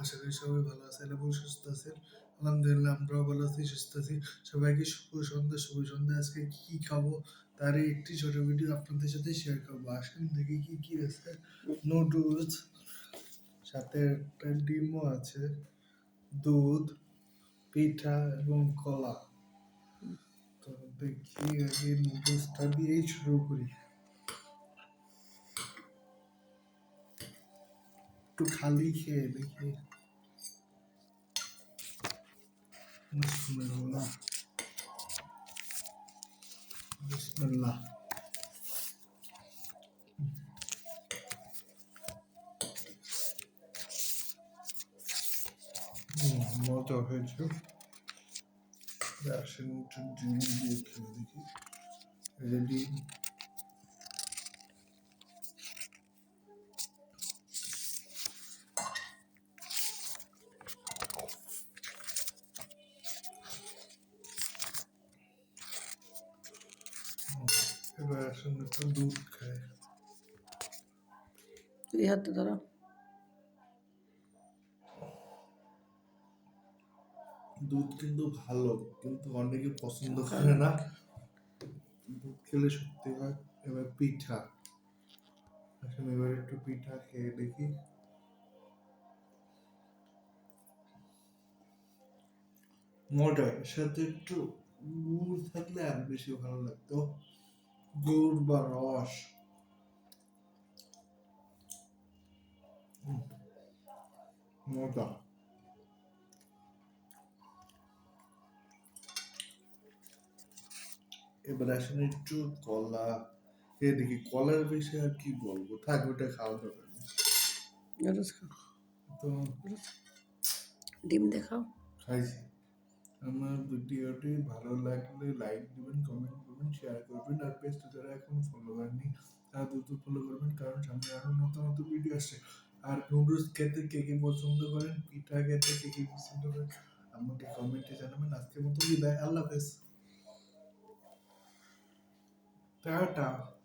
আশা করি সবাই ভালো আছেন এবং সুস্থ আছেন। আলহামদুলিল্লাহ, আমরাও ভালো আছি, সুস্থ আছি। সবাইকে শুভ সন্ধ্যা শুভ সন্ধ্যা। আজকে কি খাব? তার একটি ছোট ভিডিও আপনাদের সাথে শেয়ার করব। আসেন দেখি কি কি আছে। নুডলস সাথে একটা ডিমও আছে, দুধ, পিঠা এবং কলা। তো দেখি আগে নুডলসটা দিয়েই শুরু করি। একটু খালি খেয়ে দেখি বিসমিল্লাহ বিসমিল্লাহ হুম, মজা হয়েছে আসেন একটু ডিম দিয়ে খেয়ে দেখি রেডি এবার একটু দুধ খায় এই হাতে ধরো দুধ কিন্তু ভালো কিন্তু অনেকে পছন্দ করে না। দুধ খেলে সত্যি হয় এবার পিঠা। এবার একটু পিঠা খেয়ে দেখি। মজা সাথে একটু গুড় থাকলে আর বেশি ভালো লাগতো। গুড় বা রস? মজা এবার আসেন একটু কলা। খেয়ে দেখি কলার বিষয়ে আর কি বলব? থাক ওটা খাওয়া যাবে না। তো ডিম দেখাও খাইছি। আমার ভিডিওটি ভালো লাগলে লাইক দিবেন কমেন্ট করবেন শেয়ার করবেন আর পেজটা যারা এখনও ফলো করেননি তারা দ্রুত ফলো করবেন, কারণ সামনে আরও নতুন নতুন ভিডিও আসছে। আর নুডলস খেতে কে কে পছন্দ করেন? পিঠা খেতে কে কে পছন্দ করেন? আমাকে কমেন্টে জানাবেন। আজকের মতো বিদায়। আল্লাহ হাফেজ। টাটা।